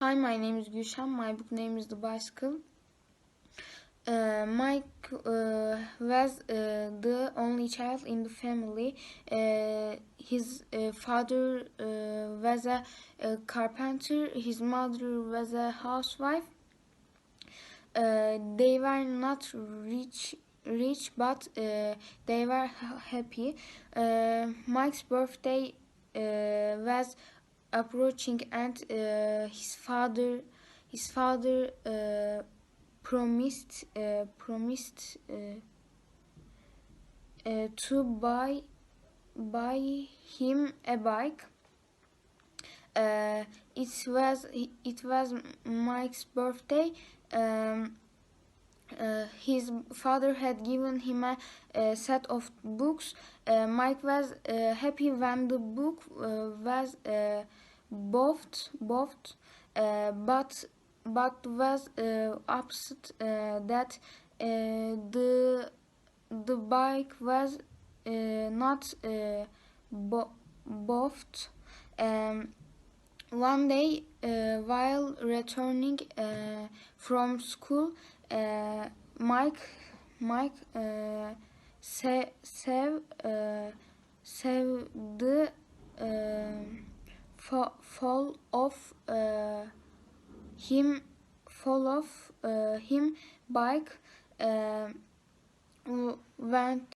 Hi, my name is Gülşen. My book name is The Bicycle. Uh, Mike uh, was uh, the only child in the family. Uh, his uh, father uh, was a, a carpenter. His mother was a housewife. They were not rich, rich, but they were happy. Mike's birthday was approaching, and uh, his father, his father uh, promised, uh, promised to buy, buy him a bike. Uh, it was it was Mike's birthday. Um, uh, his father had given him a, a set of books. Uh, Mike was uh, happy when the book uh, was uh, bought, bought uh, but but was upset that the the bike was not bo- bought. Um, one day, while returning from school, uh, Mike Mike uh, se- sev uh, sevdi fa- fall off uh, him fall off uh, him bike uh, went